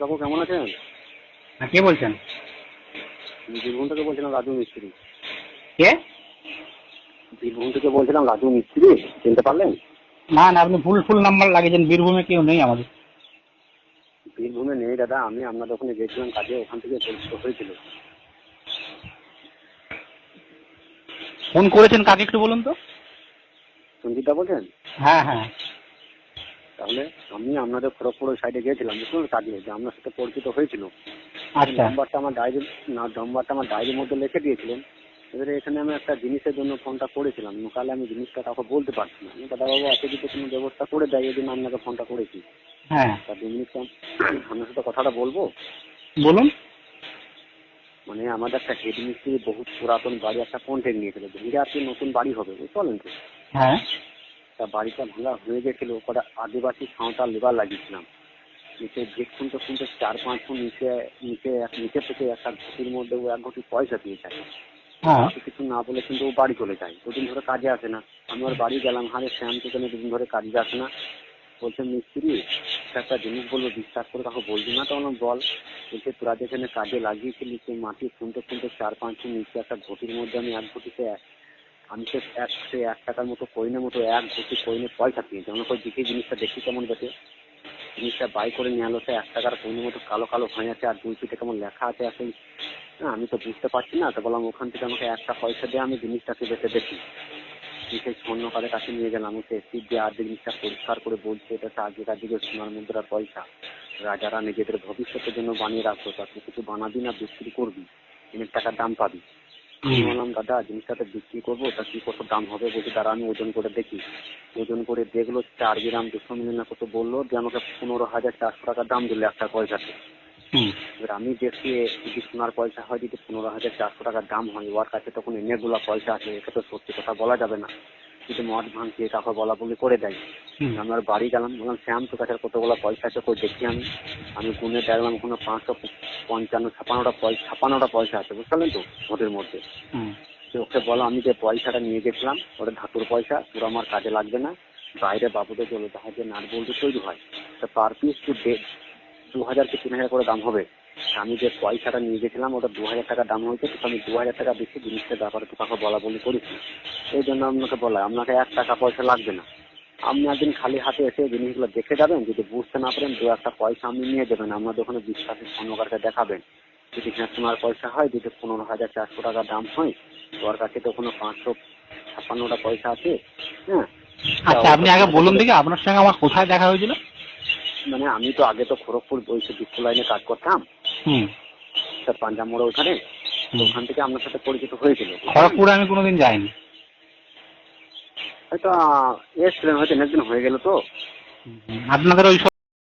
কাকু কেমন আছেন? হ্যাঁ কে বলছেন? বীরভূম থেকে বলছিলাম রাজু মিস্ত্রি। কে? বীরভূম থেকে বলছিলাম রাজু মিস্ত্রি চিনতে পারলেন? না না আপনি ফুল ফুল নাম্বার লাগিয়েছেন বীরভূমে কেউ নেই আমাদের। বীরভূমে নেই দাদা আমি আপনাদের ওখানে গেছিলাম কাজে ওখান থেকে পরিচিত হয়েছিল। ফোন করেছেন কাকে একটু বলুন তো? সঞ্জিতদা বলছেন? হ্যাঁ হ্যাঁ। তাহলে আমি আপনাদের খড়গপুর সাইডে গিয়েছিলাম বুঝলেন কাজে যে আপনার সাথে পরিচিত হয়েছিল। আচ্ছা। নাম্বারটা আমার ডায়েরি না নাম্বারটা আমার ডায়েরির মধ্যে লিখে দিয়েছিলেন। এবারে এখানে আমি একটা জিনিসের জন্য ফোনটা করেছিলাম। কালে আমি জিনিসটা কাউকে বলতে পারছি না। আমি দাদাবাবু আপনি যদি কোনো ব্যবস্থা করে দেয় এই জন্য আপনাকে ফোনটা করেছি। হ্যাঁ। তা দু মিনিট আপনার সাথে কথাটা বলব? বলুন। মানে আমাদের একটা হেড মিস্ত্রি বহুত পুরাতন বাড়ি একটা কন্টেন্ট নিয়েছিল। ভেঙে আর কি নতুন বাড়ি হবে বুঝতে পারলেন তো? হ্যাঁ। তা বাড়িটা ভাঙা হয়ে গেছিল ওটা আদিবাসী সাঁওতাল লেবার লাগিয়েছিলাম। নিচে গেট শুনতে শুনতে চার পাঁচ ফুট নিচে নিচে এক- নিচে থেকে একটা ঘটির মধ্যে ও এক ঘটি পয়সা দিয়ে যায়। হ্যাঁ। কিছু না বলে কিন্তু ও বাড়ি চলে যায়। দুদিন ধরে কাজে আসে না। আমি ওর বাড়ি গেলাম হারে শ্যাম তো কেন দুদিন ধরে কাজে আসে না। বলছে মিস্ত্রি একটা জিনিস বলব বিশ্বাস করে কাউকে বলবি না তখন বল। বলছে তোরা যেখানে কাজে লাগিয়েছিলি সেই মাটি শুনতে শুনতে চার পাঁচ ফুট নিচে একটা ঘটির মধ্যে আমি এক ঘটিতে আমি তো এক সে এক টাকার মতো কইনের মতো এক ঘটি কইনে পয়সা পেয়েছি। আমরা কই দেখি জিনিসটা, দেখি কেমন দেখে জিনিসটা বাই করে নিয়ে আলো এক টাকার কইনের মতো কালো কালো হয়ে আছে, আর দুই পিঠে কেমন লেখা আছে আর সেই না আমি তো বুঝতে পারছি না, তো বললাম ওখান থেকে আমাকে একটা পয়সা দিয়ে আমি জিনিসটাকে বেঁচে দেখি। সেই স্বর্ণকারের কাছে নিয়ে গেলাম সে সিট দিয়ে আর জিনিসটা পরিষ্কার করে বলছে, এটা হচ্ছে আগেকার দিকে সোনার মুদ্রার পয়সা। রাজারা নিজেদের ভবিষ্যতের জন্য বানিয়ে রাখতো তা তুই কিছু বানাবি না, বিক্রি করবি, অনেক টাকার দাম পাবি। বললাম দাদা জিনিসটাতে বিক্রি করব তা কি কত দাম হবে বলছি দাঁড়া আমি ওজন করে দেখি। ওজন করে দেখল চার গ্রাম দুশো মিলি না কত বলল যে আমাকে পনেরো হাজার চারশো টাকা দাম দিল একটা পয়সাতে। এবার আমি দেখছি যদি সোনার পয়সা হয় যদি পনেরো হাজার চারশো টাকার দাম হয় ওর কাছে তখন অনেকগুলো পয়সা আছে এটা তো সত্যি কথা বলা যাবে না। যদি মদ ভাঙছে কাউকে বলা বলি করে দেয়। আমার বাড়ি গেলাম বললাম শ্যাম তোর কাছে কতগুলো পয়সা আছে কই দেখি আমি। আমি গুনে দেখলাম ওখানে পাঁচশো পঞ্চান্ন ছাপান্নটা পয়সা ছাপান্নটা পয়সা আছে বুঝতে পারলেন তো ওদের মধ্যে। তো ওকে বলো আমি যে পয়সাটা নিয়ে গেছিলাম ওটা ধাতুর পয়সা পুরো আমার কাজে লাগবে না। বাইরে বাবুদের চলে যাওয়া যে নাট বলতে তৈরি হয় তা পার পিস টু দু হাজার কি তিন হাজার করে দাম হবে? আমি যে পয়সাটা নিয়ে গেছিলাম ওটা দু হাজার টাকা দাম হয়েছে তো আমি দু হাজার টাকা বেশি জিনিসটার ব্যাপারে তো কাউকে বলা বলি করেছি এই জন্য আপনাকে বলা আপনাকে এক টাকা পয়সা লাগবে না। আপনি একদিন খালি হাতে এসে জিনিসগুলো দেখে যাবেন যদি বুঝতে না পারেন দু একটা পয়সা আপনি নিয়ে যাবেন আপনাদের ওখানে বিশ্বাসের স্বর্ণকারকে দেখাবেন। যদি হ্যাঁ সোনার পয়সা হয় যদি পনেরো হাজার চারশো টাকা দাম হয় তোর কাছে তো কোনো পাঁচশো ছাপ্পান্নটা পয়সা আছে হ্যাঁ? আচ্ছা আপনি আগে বলুন দেখি আপনার সঙ্গে আমার কোথায় দেখা হয়েছিল? মানে আমি তো আগে তো খড়গপুর ওই ডিস্কো লাইনে কাজ করতাম। হুম। পাঞ্জাব মোড়ে ওখানে। ওখান থেকে আপনার সাথে পরিচিত হয়েছিল। খড়গপুরে আমি কোনোদিন যাইনি। হয়তো আহ, এসছিলেন হয়তো অনেকদিন হয়ে গেল তো। আপনাদের ওই